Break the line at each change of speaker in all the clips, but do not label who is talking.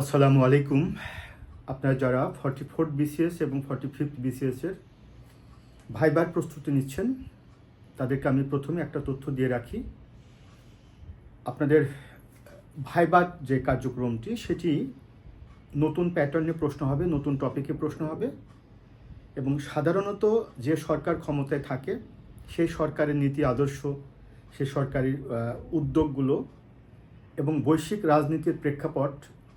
আসসালামু আলাইকুম। আপনারা যারা ফর্টি ফোর্থ বিসিএস এবং ফর্টি ফিফথ বিসিএসের ভাইবার প্রস্তুতি নিচ্ছেন, তাদেরকে আমি প্রথমে একটা তথ্য দিয়ে রাখি। আপনাদের ভাইবার যে কার্যক্রমটি, সেটি নতুন প্যাটার্নে প্রশ্ন হবে, নতুন টপিকে প্রশ্ন হবে এবং সাধারণত যে সরকার ক্ষমতায় থাকে, সেই সরকারের নীতি আদর্শ সেই সরকারি উদ্যোগগুলো এবং বৈশ্বিক রাজনীতির প্রেক্ষাপট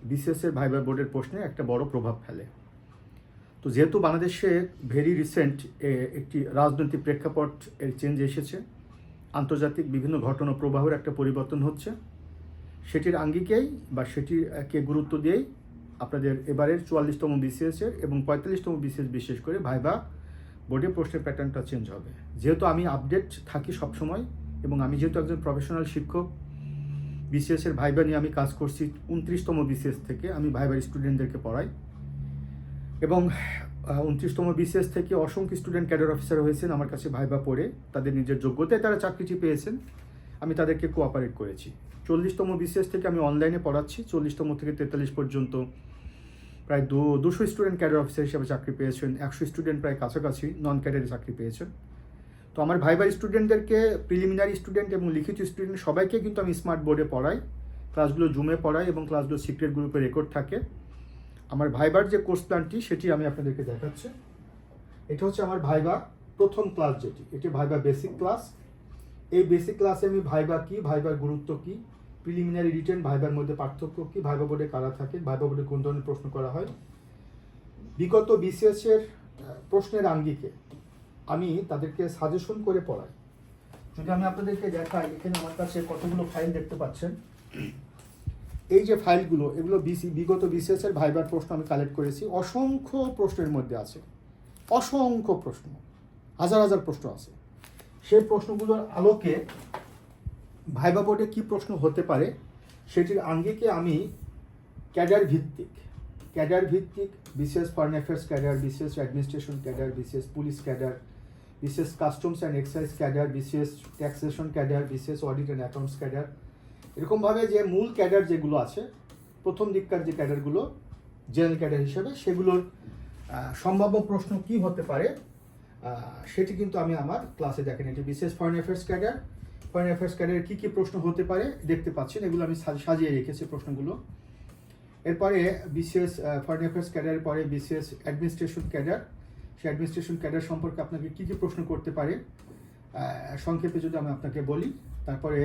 বিসিএসের ভাইবার বোর্ডের প্রশ্নে একটা বড় প্রভাব ফেলে। তো যেহেতু বাংলাদেশে ভেরি রিসেন্ট একটি রাজনৈতিক প্রেক্ষাপট এর চেঞ্জ এসেছে, আন্তর্জাতিক বিভিন্ন ঘটনা প্রবাহের একটা পরিবর্তন হচ্ছে, সেটির আঙ্গিকেই বা সেটিকে গুরুত্ব দিয়েই আপনাদের এবারের চুয়াল্লিশতম বিসিএসের এবং পঁয়তাল্লিশতম বিসিএস বিশেষ করে ভাইবা বোর্ডে প্রশ্নের প্যাটার্নটা চেঞ্জ হবে। যেহেতু আমি আপডেট থাকি সবসময় এবং আমি যেহেতু একজন প্রফেশনাল শিক্ষক বিসিএস এর ভাইবা নিয়ে আমি কাজ করছি উনত্রিশতম বিসিএস থেকে, আমি ভাইবার স্টুডেন্টদেরকে পড়াই। এবং উনত্রিশতম বিসিএস থেকে অসংখ্য স্টুডেন্ট ক্যাডার অফিসার হয়েছেন আমার কাছে ভাইবা পড়ে, তাদের নিজের যোগ্যতায় তারা চাকরিটি পেয়েছেন, আমি তাদেরকে কোঅপারেট করেছি। চল্লিশতম বিসিএস থেকে আমি অনলাইনে পড়াচ্ছি, চল্লিশতম থেকে তেতাল্লিশ পর্যন্ত প্রায় দু, দুশো স্টুডেন্ট ক্যাডার অফিসার হিসেবে চাকরি পেয়েছেন, একশো স্টুডেন্ট প্রায় কাছাকাছি নন ক্যাডারে চাকরি পেয়েছেন। তো আমার ভাইবার স্টুডেন্টদেরকে প্রিলিমিনারি স্টুডেন্ট এবং লিখিত স্টুডেন্ট সবাইকে কিন্তু আমি স্মার্ট বোর্ডে পড়াই ক্লাসগুলো জুমে পড়াই এবং ক্লাসগুলো সিক্রেট গ্রুপে রেকর্ড থাকে। আমার ভাইবার যে কোর্স প্ল্যানটি সেটি আমি আপনাদেরকে দেখাচ্ছি। এটা হচ্ছে আমার ভাইবা প্রথম ক্লাস যেটি। এটি ভাইবা বেসিক ক্লাস এই বেসিক ক্লাসে আমি ভাইবা কি ভাইবার গুরুত্ব কি প্রিলিমিনারি রিটেন ভাইবার মধ্যে পার্থক্য কি ভাইবা বোর্ডে কারা থাকে ভাইবা বোর্ডে কোন ধরনের প্রশ্ন করা হয় বিগত আহ, প্রশ্নের আঙ্গিকে। আমি তাদেরকে সাজেশন করে পড়াই। যদি আমি আপনাদেরকে দেখাই, এখানে আমার কাছে কতগুলো ফাইল দেখতে পাচ্ছেন? এই যে ফাইলগুলো এগুলো বিসি, বিগত বিসিএস এর ভাইবার প্রশ্ন আমি কালেক্ট করেছি। অসংখ্য প্রশ্নের মধ্যে আছে। অসংখ্য প্রশ্ন। হাজার হাজার প্রশ্ন আছে। সেই প্রশ্নগুলোর আলোকে ভাইবা বোর্ডে কী প্রশ্ন হতে পারে, সেটির আঙ্গিকে আমি ক্যাডার ভিত্তিক ক্যাডার ভিত্তিক বিশেষ ফরেন অ্যাফেয়ার্স ক্যাডার বিশেষ অ্যাডমিনিস্ট্রেশন ক্যাডার বিশেষ পুলিশ ক্যাডার বিশেষ কাস্টমস অ্যান্ড এক্সাইজ ক্যাডার বিশেষ ট্যাক্সেশন ক্যাডার বিশেষ অডিট অ্যান্ড অ্যাকাউন্টস ক্যাডার এরকমভাবে যে মূল ক্যাডার যেগুলো আছে, প্রথম দিককার যে ক্যাডারগুলো জেনারেল ক্যাডার হিসেবে, সেগুলোর সম্ভাব্য প্রশ্ন কি হতে পারে সেটি কিন্তু আমি আমার ক্লাসে দেখেন এটি বিশেষ foreign affairs cadre foreign affairs ক্যাডারের কী কী প্রশ্ন হতে পারে দেখতে পাচ্ছেন, এগুলো আমি সাজ- সাজিয়ে রেখেছি প্রশ্নগুলো। এরপরে বিসিএস ফরেন অ্যাফেয়ার্স ক্যাডারের পরে বিসিএস অ্যাডমিনিস্ট্রেশন ক্যাডার সেই অ্যাডমিনিস্ট্রেশন ক্যাডার সম্পর্কে আপনাকে কী কী প্রশ্ন করতে পারে সংক্ষেপে যদি আমি আপনাকে বলি, তারপরে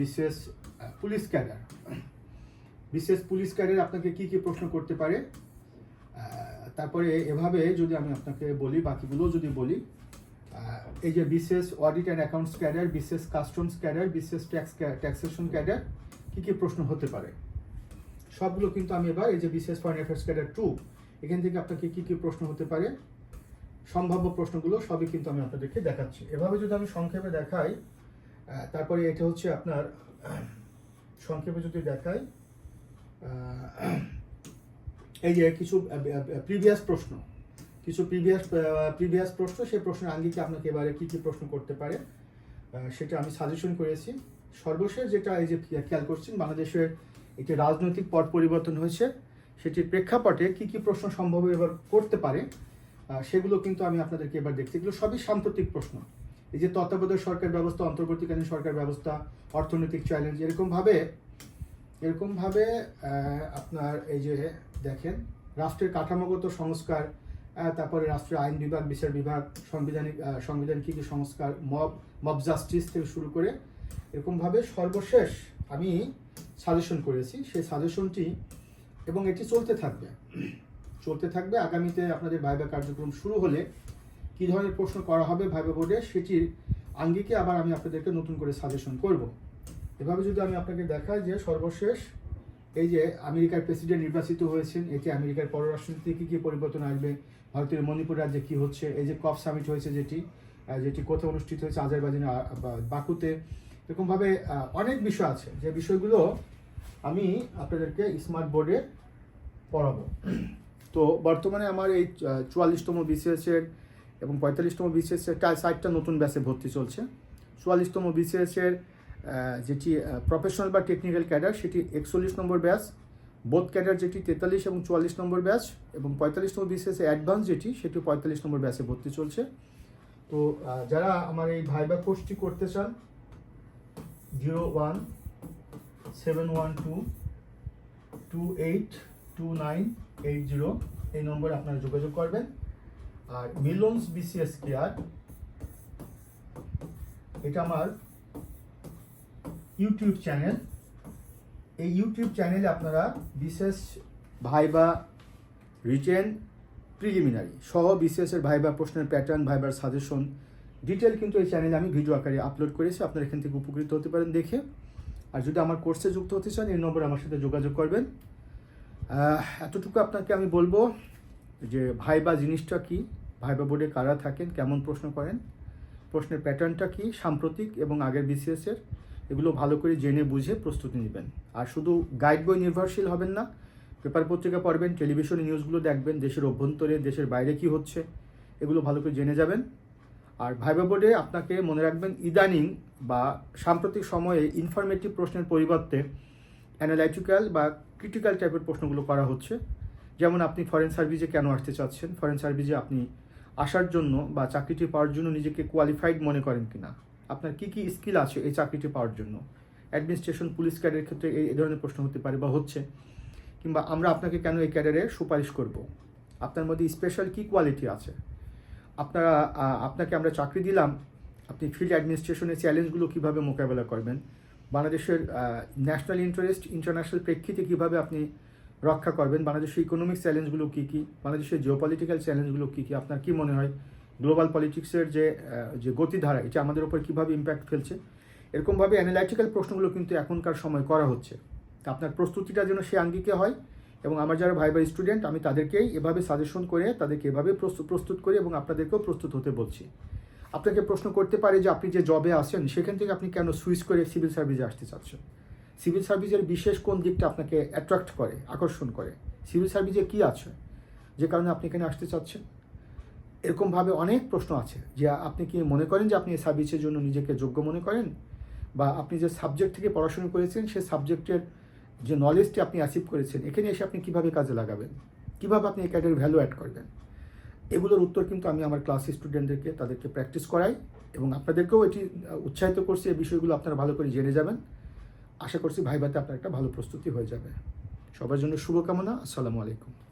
বিশেষ পুলিশ ক্যাডার বিশেষ পুলিশ ক্যাডার আপনাকে কি কি প্রশ্ন করতে পারে তারপরে এভাবে যদি আমি আপনাকে বলি বাকিগুলো যদি বলি এই যে বিশেষ অডিট অ্যান্ড অ্যাকাউন্টস ক্যাডার বিশেষ কাস্টমস ক্যাডার বিশেষ ট্যাক্স ট্যাক্সেশন ক্যাডার কি কি প্রশ্ন হতে পারে? সবগুলো কিন্তু আমি এবার এই যে বিশেষ ফরেন অ্যাফেয়ার্স ক্যাডার টু এখান থেকে আপনাকে কি কি প্রশ্ন হতে পারে সম্ভাব্য প্রশ্নগুলো সবই কিন্তু আমি আপনাদেরকে দেখাচ্ছি। এভাবে যদি আমি সংক্ষেপে দেখাই তারপরে এটা হচ্ছে আপনার, সংক্ষেপে যদি দেখাই এই যে কিছু প্রিভিয়াস প্রশ্ন। কিছু প্রিভিয়াস প্রিভিয়াস প্রশ্ন, সেই প্রশ্নের আঙ্গিকে আপনাকে এবারে কী কী প্রশ্ন করতে পারে সেটা আমি সাজেশন করেছি। সর্বশেষ যেটা এই যে খেয়াল করছেন, বাংলাদেশের একটি রাজনৈতিক পট পরিবর্তন হয়েছে। সেটির প্রেক্ষাপটে কি কি প্রশ্ন সম্ভব এবার করতে পারে সেগুলো কিন্তু আমি আপনাদেরকে এবার দেখছি। এগুলো সবই সাম্প্রতিক প্রশ্ন। এই যে তত্ত্বাবধায়ক সরকার ব্যবস্থা, অন্তর্বর্তীকালীন সরকার ব্যবস্থা, অর্থনৈতিক চ্যালেঞ্জ এরকমভাবে এরকমভাবে আপনার এই যে দেখেন, রাষ্ট্রের কাঠামোগত সংস্কার তারপরে রাষ্ট্রের আইন বিভাগ, বিচার বিভাগ, সাংবিধানিক সংবিধান কী সংস্কার, মব মব জাস্টিস থেকে শুরু করে, এরকমভাবে সর্বশেষ আমি সাজেশন করেছি। সেই সাজেশনটি এবং এটি চলতে থাকবে। চলতে থাকবে। আগামীতে আপনাদের ভাইবা কার্যক্রম শুরু হলে কী ধরনের প্রশ্ন করা হবে ভাইবা বোর্ডে, সেটির আঙ্গিকে আবার আমি আপনাদেরকে নতুন করে সাজেশন করব। এভাবে যদি আমি আপনাকে দেখাই যে সর্বশেষ এই যে আমেরিকার প্রেসিডেন্ট নির্বাচিত হয়েছেন এতে আমেরিকার পররাষ্ট্রনীতিতে কী কী পরিবর্তন আসবে, ভারতের মণিপুর রাজ্যে কী হচ্ছে, এই যে কপ সামিট হয়েছে যেটি যেটি কোথায় অনুষ্ঠিত হয়েছে আজারবাইজানে বাকুতে, এরকমভাবে অনেক বিষয় আছে। যে বিষয়গুলো আমি আপনাদেরকে স্মার্ট বোর্ডে পড়াবো। তো বর্তমানে আমার এই চুয়াল্লিশতম বিসিএস এর এবং পঁয়তাল্লিশতম বিসিএস এর সাইটটা নতুন ব্যাচে ভর্তি চলছে। চুয়াল্লিশতম বিসিএস এর যেটি প্রফেশনাল বা টেকনিক্যাল ক্যাডার সেটি একচল্লিশ নম্বর ব্যাচ। বোধ ক্যাডার যেটি তেতাল্লিশ এবং চুয়াল্লিশ নম্বর ব্যাচ এবং পঁয়তাল্লিশ নম্বর অ্যাডভান্স যেটি সেটি পঁয়তাল্লিশ নম্বর ব্যাচে ভর্তি চলছে। তো যারা আমার এই ভাইবা কোর্সটি করতে চান, zero one, seven one two two eight, two nine eight zero, এই নম্বরে আপনারা যোগাযোগ করবেন। আর মিলন্স বিসিএস কেয়ার, এটা আমার ইউটিউব চ্যানেল। এই ইউটিউব চ্যানেলে আপনারা বিশেষ ভাইবা রিটেন প্রিলিমিনারি সহ বিসিএসের ভাইবা প্রশ্নের প্যাটার্ন, ভাইবার সাজেশন, ডিটেল কিন্তু এই চ্যানেলে আমি ভিডিও আকারে আপলোড করেছি। আপনারা এখান থেকে উপকৃত হতে পারেন দেখে। আর যদি আমার কোর্সে যুক্ত হতে চান, এই নম্বরে আমার সাথে যোগাযোগ করবেন। এতটুকু আপনাকে আমি বলব যে ভাইবা জিনিসটা কি? ভাইবা বোর্ডে কারা থাকেন? কেমন প্রশ্ন করেন? প্রশ্নের প্যাটার্নটা কি? সাম্প্রতিক এবং আগের বিসিএসের এগুলো ভালো করে জেনে বুঝে প্রস্তুতি নেবেন। আর শুধু গাইড বই নির্ভরশীল হবেন না, পেপার পত্রিকা পড়বেন টেলিভিশনে নিউজগুলো দেখবেন, দেশের অভ্যন্তরে, দেশের বাইরে কি হচ্ছে, এগুলো ভালো করে জেনে যাবেন। আর ভাইবা বোর্ডে আপনাকে মনে রাখবেন, ইদানিং বা সাম্প্রতিক সময়ে ইনফরমেটিভ প্রশ্নের পরিবর্তে অ্যানালাইটিক্যাল বা ক্রিটিক্যাল টাইপের প্রশ্নগুলো করা হচ্ছে। যেমন আপনি ফরেন সার্ভিসে কেন আসতে চাচ্ছেন? ফরেন সার্ভিসে আপনি আসার জন্য বা চাকরিটি পাওয়ার জন্য নিজেকে কোয়ালিফাইড মনে করেন কি না আপনার কি কি স্কিল আছে এই চাকরিটি পাওয়ার জন্য? অ্যাডমিনিস্ট্রেশন পুলিশ ক্যাডারের ক্ষেত্রে এই ধরনের প্রশ্ন হতে পারে বা হচ্ছে। কিংবা আমরা আপনাকে কেন এই ক্যাডারে সুপারিশ করব? আপনার মধ্যে স্পেশাল কি কোয়ালিটি আছে? আপনারা আপনাকে আমরা চাকরি দিলাম, আপনি ফিল্ড অ্যাডমিনিস্ট্রেশনের চ্যালেঞ্জগুলো কীভাবে মোকাবেলা করবেন? বাংলাদেশের ন্যাশনাল ইন্টারেস্ট ইন্টারন্যাশনাল প্রেক্ষিতে কীভাবে আপনি রক্ষা করবেন, বাংলাদেশের ইকোনমিক চ্যালেঞ্জগুলো কী কী, বাংলাদেশের জিওপলিটিক্যাল চ্যালেঞ্জগুলো কী কী, আপনার কী মনে হয়? গ্লোবাল পলিটিক্সের যে যে গতিধারা, এটা আমাদের উপর কীভাবে ইম্প্যাক্ট ফেলছে? এরকমভাবে অ্যানালাইটিক্যাল প্রশ্নগুলো কিন্তু এখনকার সময় করা হচ্ছে। তা আপনার প্রস্তুতিটা যেন সে আঙ্গিকে হয় এবং আমার যারা ভাই ভাই স্টুডেন্ট আমি তাদেরকেই এভাবে সাজেশন করে, তাদেরকে এভাবে প্রস্তুত করি এবং আপনাদেরকেও প্রস্তুত হতে বলছি। আপনাকে প্রশ্ন করতে পারে যে আপনি যে জবে আসেন সেখান থেকে আপনি কেন সুইচ করে সিভিল সার্ভিসে আসতে চাচ্ছেন? সিভিল সার্ভিসের বিশেষ কোন দিকটা আপনাকে অ্যাট্রাক্ট করে, আকর্ষণ করে? সিভিল সার্ভিসে কি আছে যে কারণে আপনি এখানে আসতে চাচ্ছেন? এরকমভাবে অনেক প্রশ্ন আছে যে আপনি কি মনে করেন যে আপনি এই সার্ভিসের জন্য নিজেকে যোগ্য মনে করেন? বা আপনি যে সাবজেক্ট থেকে পড়াশোনা করেছেন, সে সাবজেক্টের যে নলেজটি আপনি অ্যাচিভ করেছেন, এখানে এসে আপনি কীভাবে কাজে লাগাবেন? কীভাবে আপনি একাডের ভ্যালু অ্যাড করবেন? এগুলোর উত্তর কিন্তু আমি আমার ক্লাস স্টুডেন্টদেরকে তাদেরকে প্র্যাকটিস করাই এবং আপনাদেরকেও এটি উৎসাহিত করছি এই বিষয়গুলো আপনারা ভালো করে জেনে যাবেন। আশা করছি ভাইভাতে আপনার একটা ভালো প্রস্তুতি হয়ে যাবে। সবার জন্য শুভকামনা। আসসালামু আলাইকুম।